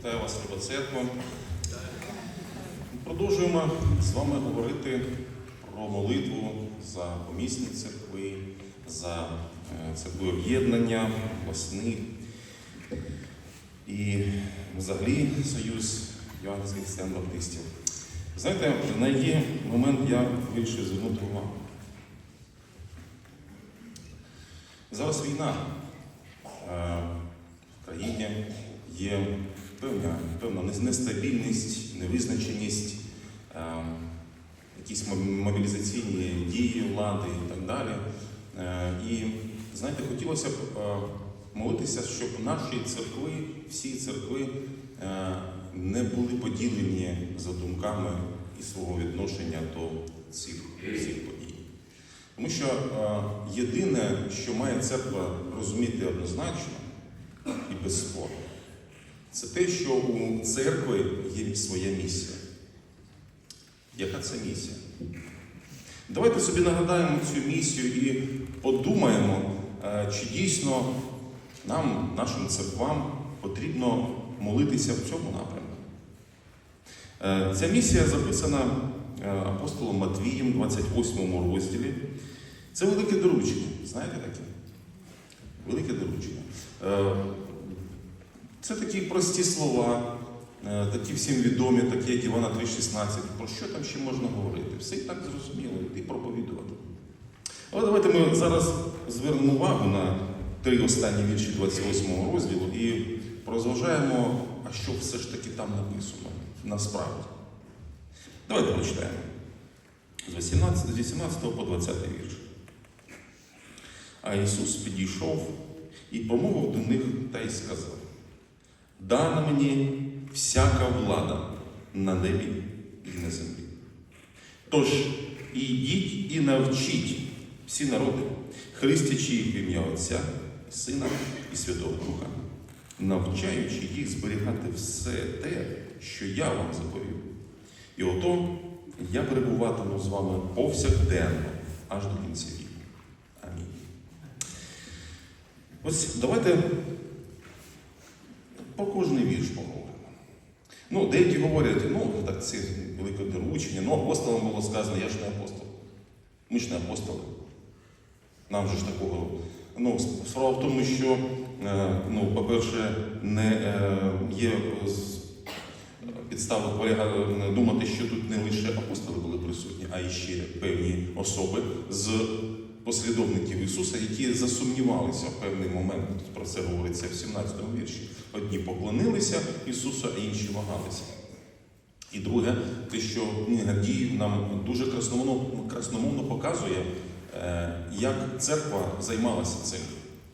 Вітаю вас, Церква. Продовжуємо з вами говорити про молитву за помісні церкви, за е, церкви об'єднання, власних і взагалі Союз Іванських християн баптистів. Знаєте, на який момент я вирішив звернути увагу. Зараз війна е, в країні є певна, певна нестабільність, невизначеність, е, якісь мобілізаційні дії влади і так далі. Е, І знаєте, хотілося б е, молитися, щоб наші церкви, всі церкви не були поділені за думками і свого відношення до цих всіх подій. Тому що єдине, що має церква розуміти однозначно і без спору, це те, що у церкви є своя місія. Яка це місія? Давайте собі нагадаємо цю місію і подумаємо, е, чи дійсно нам, нашим церквам, потрібно молитися в цьому напрямку. Е, Ця місія записана е, апостолом Матвієм, 28 розділі. Це велике доручення. Знаєте таке? Велике доручення. Це такі прості слова, е, такі всім відомі, такі, як Івана 3,16. Про що там ще можна говорити? Все і так зрозуміло, і проповідувати. Але давайте ми зараз звернемо увагу на три останні вірші 28 розділу і порозважаємо, а що все ж таки там написано насправді. Давайте прочитаємо. З 18, з 18 по 20 вірш. А Ісус підійшов і промовив до них та й сказав: Дана мені всяка влада на небі і на землі. Тож ідіть і навчіть всі народи, хрестячи їх в ім'я Отця, Сина і Святого Духа, навчаючи їх зберігати все те, що я вам заповів. І ото я перебуватиму з вами повсякденно аж до кінця віку. Амінь. Ось давайте кожний вірш поговоримо. Ну, деякі говорять, ну, так це велике доручення, ну, апостолам було сказано, я ж не апостол. Ми ж не апостоли. Нам же ж такого. Ну, справа в тому, що, е, ну, по-перше, не е, є підстави думати, що тут не лише апостоли були присутні, а й ще певні особи з послідовників Ісуса, які засумнівалися в певний момент. Про це говориться в 17 вірші. Одні поклонилися Ісусу, а інші вагалися. І друге, те, що книга дій нам дуже красномовно, красномовно показує, е, як церква займалася цим.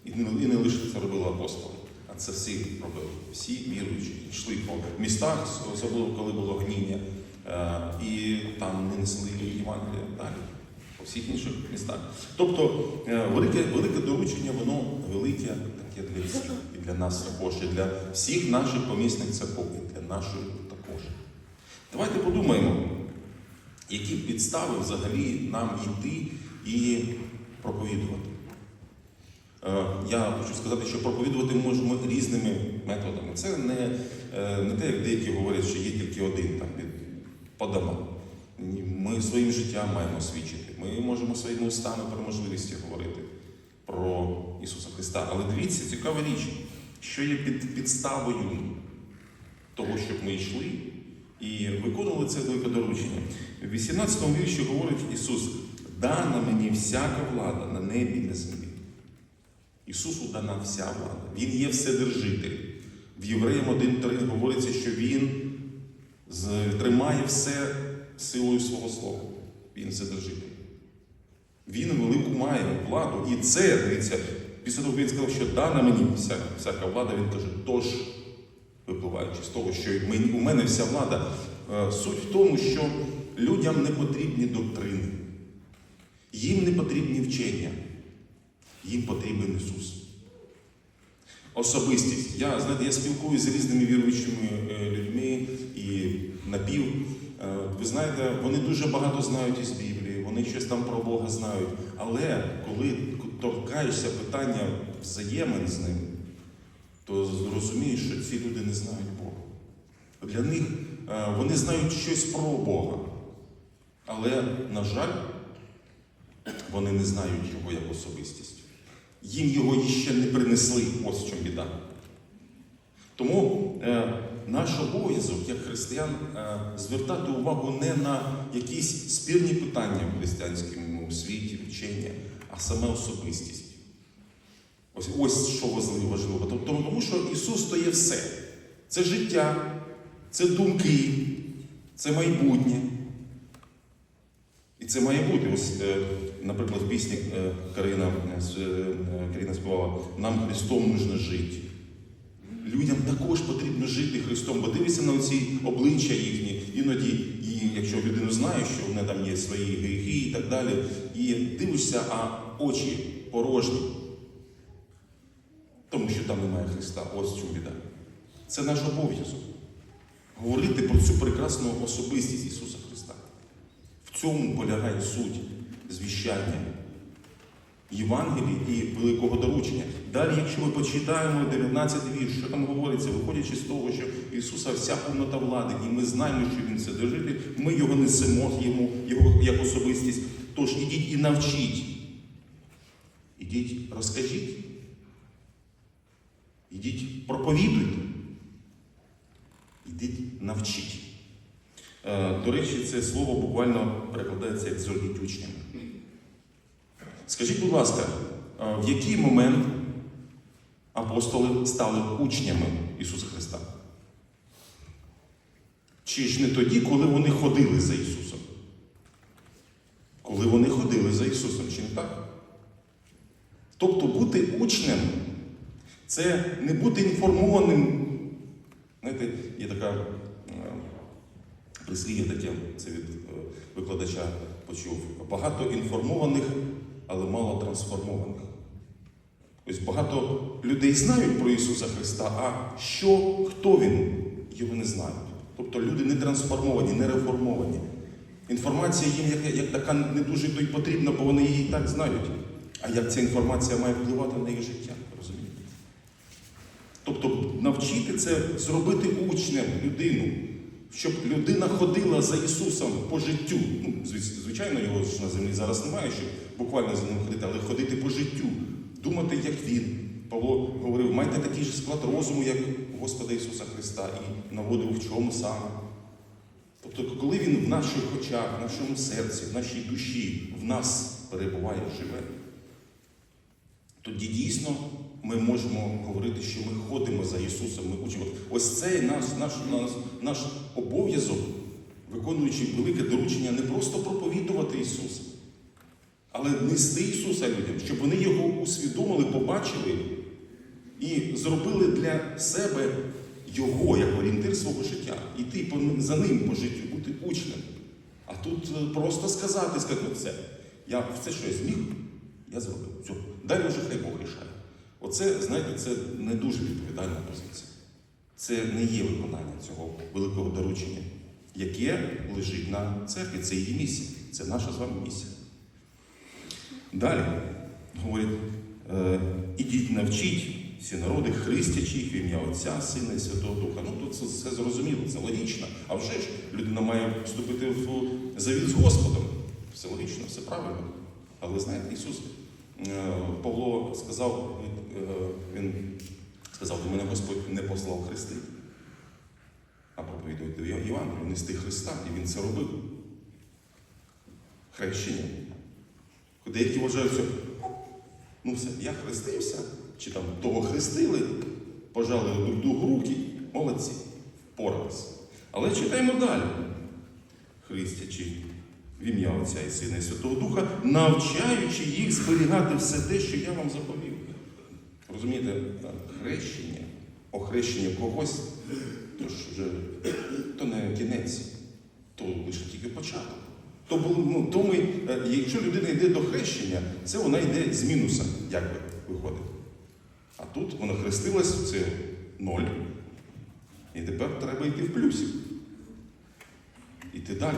І не, лише це робили апостоли, а це всі робили. Всі віруючі йшли по містах, особливо коли було гніння, е, і там не несли Євангелія далі, всіх інших містах. Тобто е, велике, велике доручення, воно велике таке для всіх, і для нас також, і для всіх наших помісних церков, і для нашої також. Давайте подумаємо, які підстави взагалі нам йти і проповідувати. Е, Я хочу сказати, що проповідувати можемо різними методами. Це не, е, не те, як деякі говорять, що є тільки один там від по. Ми своїм життям маємо свідчити. Ми можемо своїми устами про можливості говорити про Ісуса Христа. Але дивіться, цікава річ, що є під підставою того, щоб ми йшли і виконували це велике доручення. В 18 вірші говорить Ісус: дана мені всяка влада на небі і на землі. Ісусу дана вся влада. Він є вседержитель. В Євреям 1.3 говориться, що Він тримає все силою свого слова. Він вседержитель. Він велику має владу. І це, дивіться, після того, він сказав, що дана мені всяка, всяка влада, він каже, тож, випливаючи з того, що у мене вся влада. Е, Суть в тому, що людям не потрібні доктрини, їм не потрібні вчення, їм потрібен Ісус. Особистість. Я знаєте, я спілкуюся з різними віруючими е, людьми і напів. Е, Ви знаєте, вони дуже багато знають із Біблії, вони щось там про Бога знають. Але коли торкаєшся питання взаємин з ним, то зрозумієш, що ці люди не знають Бога. Для них е, вони знають щось про Бога. Але, на жаль, вони не знають його як особистість. Їм його іще не принесли, ось в чому біда. Тому е, наш обов'язок як християн е, звертати увагу не на якісь спірні питання в християнському світі, вчення, а саме особистість. Ось, ось що важливо. Тобто, Тому що Ісус то є все. Це життя, це думки, це майбутнє. І це має бути. Ось, е, наприклад, в пісні е, Карина, Карина співала Нам Христом нужно жити. Людям також потрібно жити Христом, бо дивишся на ці обличчя їхні, іноді, і якщо людина знає, що в неї там є свої гріхи і так далі, і дивишся, а очі порожні. Тому що там немає Христа. Ось в чому біда. Це наш обов'язок. Говорити про цю прекрасну особистість Ісуса Христа. В цьому полягає суть звіщання Євангелії і великого доручення. Далі, якщо ми почитаємо 19 вірш, що там говориться, виходячи з того, що Ісуса вся повнота влади, і ми знаємо, що Він це дожити, ми його несемо йому, його як особистість. Тож ідіть і навчіть. Ідіть, розкажіть. Ідіть, проповідуйте. Ідіть, навчіть. Е, До речі, це слово буквально перекладається як зробіть учнями. Скажіть, будь ласка, е, в який момент апостоли стали учнями Ісуса Христа? Чи ж не тоді, коли вони ходили за Ісусом? Коли вони ходили за Ісусом, чи не так? Тобто бути учнем це не бути інформованим. Знаєте, є така е, прислів'я таке, це від е, викладача почув. Багато інформованих, але мало трансформованих. Ось багато людей знають про Ісуса Христа, а що, хто Він, його не знають. Тобто люди не трансформовані, не реформовані. Інформація їм як, як така не дуже то й потрібна, бо вони її і так знають. А як ця інформація має впливати на їх життя, розумієте? Тобто навчити це зробити учнем людину, щоб людина ходила за Ісусом по життю. Ну, звичайно, його ж на землі зараз немає, щоб буквально за ним ходити, але ходити по життю, думати, як Він. Павло говорив, майте такий же склад розуму, як Господа Ісуса Христа, і наводив в чому саме. Тобто, коли Він в наших очах, в нашому серці, в нашій душі, в нас перебуває, живе, тоді дійсно ми можемо говорити, що ми ходимо за Ісусом, ми учимо. Ось це наш, наш, наш, наш обов'язок, виконуючи велике доручення, не просто проповідувати Ісуса, але нести Ісуса людям, щоб вони його усвідомили, побачили і зробили для себе Його як орієнтир свого життя. Іти за ним по життю, бути учнем. А тут е, просто сказати, сказати, все. Я все, що я зміг, я зробив. Все. Далі вже хай Бог рішає. Оце, знаєте, це не дуже відповідальна позиція. Це не є виконання цього великого доручення, яке лежить на церкві. Це її місія. Це наша з вами місія. Далі говорить, е, ідіть навчіть всі народи, хрестячи їх в ім'я Отця, Сина і Святого Духа. Ну тут все зрозуміло, це логічно. А вже ж людина має вступити в завіт з Господом. Все логічно, все правильно. Але знаєте, Ісус Павло сказав, е, він сказав, до мене Господь не послав хрести, а проповідувати Євангелію, нести Христа, і він це робив. Хрещення. Деякі вважають, що ну все, я хрестився, чи там того хрестили, пожали друг другу руки, молодці, впоралися. Але читаємо далі. Христячи в ім'я Отця і Сина і Святого Духа, навчаючи їх зберігати все те, що я вам заповів. Розумієте, хрещення, охрещення когось, то ж вже то не кінець, то лише тільки початок. То, ну, то ми, е, якщо людина йде до хрещення, це вона йде з мінуса, як би виходить. А тут вона хрестилась, це ноль. І тепер треба йти в плюсі. Іти далі.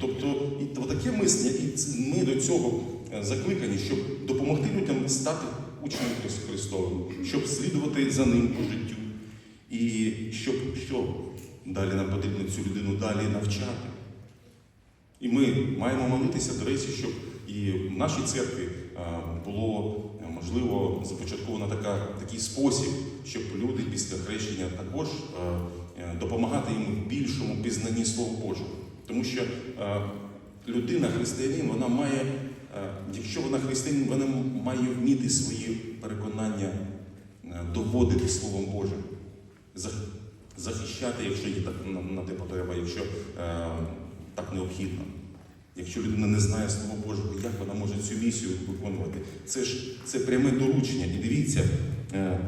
Тобто, і таке мислення, і ми до цього е, закликані, щоб допомогти людям стати учнем Христовим, щоб слідувати за ним по життю. І щоб що? далі нам потрібно цю людину далі навчати. І ми маємо молитися, до речі, щоб і в нашій церкві е, було е, можливо започатковано така, такий спосіб, щоб люди після хрещення також допомагати їм в більшому пізнанні Слова Божого. Тому що е, людина, християнин, вона має, е, якщо вона християнин, вона має вміти свої переконання е, доводити Словом Божим, захищати, якщо є так на, те потреба, якщо так необхідно. Якщо людина не знає Слова Божого, як вона може цю місію виконувати? Це ж це пряме доручення. І дивіться, е,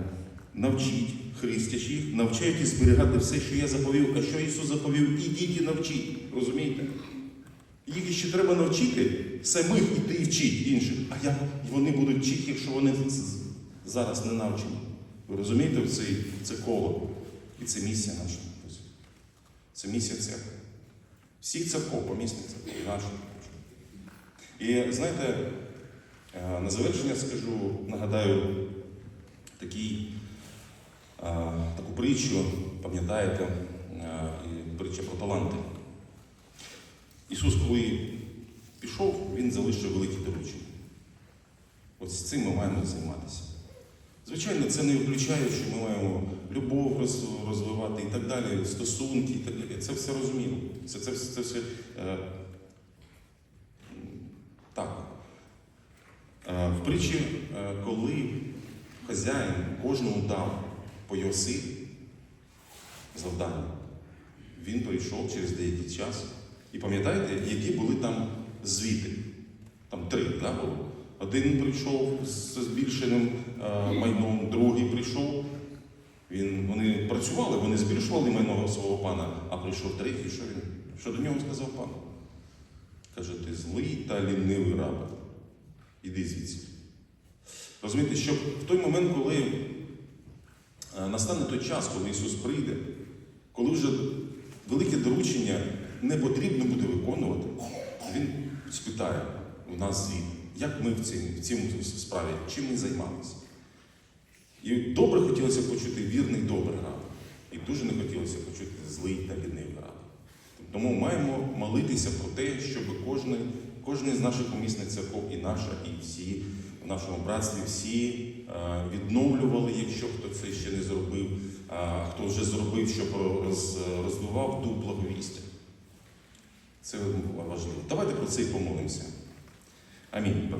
навчіть христячих, навчають зберігати все, що я заповів, а що Ісус заповів, ідіть і навчіть. Розумієте? Їх ще треба навчити самих іти і вчити інших. А як вони будуть вчити, якщо вони зараз не навчені? Ви розумієте це, це коло? І це місія наша. Це місія церкви. Всіх церков, помісних церков, і наших. І знаєте, е, на завершення скажу, нагадаю такий, таку притчу, пам'ятаєте, притча про таланти. Ісус, коли пішов, Він залишив великі доручення. От з цим ми маємо займатися. Звичайно, це не виключає, що ми маємо любов розвивати і так далі, стосунки і так далі. Це все розуміло. Це, це, це все е, так. Е, в притчі, е, коли хазяїн кожному дав по його силі завдання, він прийшов через деякий час. І пам'ятаєте, які були там звіти? Там три, да, було? Один прийшов з збільшеним е, майном, другий прийшов. Він, вони працювали, вони збільшували майно свого пана, а прийшов третій, що він? Що до нього сказав пан? Каже, ти злий та лінивий раб. Іди звідси. Розумієте, що в той момент, коли настане той час, коли Ісус прийде, коли вже велике доручення не потрібно буде виконувати, Він спитає у нас звіт, як ми в цій, в цій справі, чим ми займалися. І добре хотілося почути вірний добрий раб. І дуже не хотілося почути злий та лінивий раб. Тому маємо молитися про те, щоб кожен, кожен з наших помісних церков, і наша, і всі в нашому братстві, всі е, відновлювали, якщо хто це ще не зробив, хто вже зробив, щоб роз, розвивав дух благовістя. Це важливо. Давайте про це і помолимося. Амінь.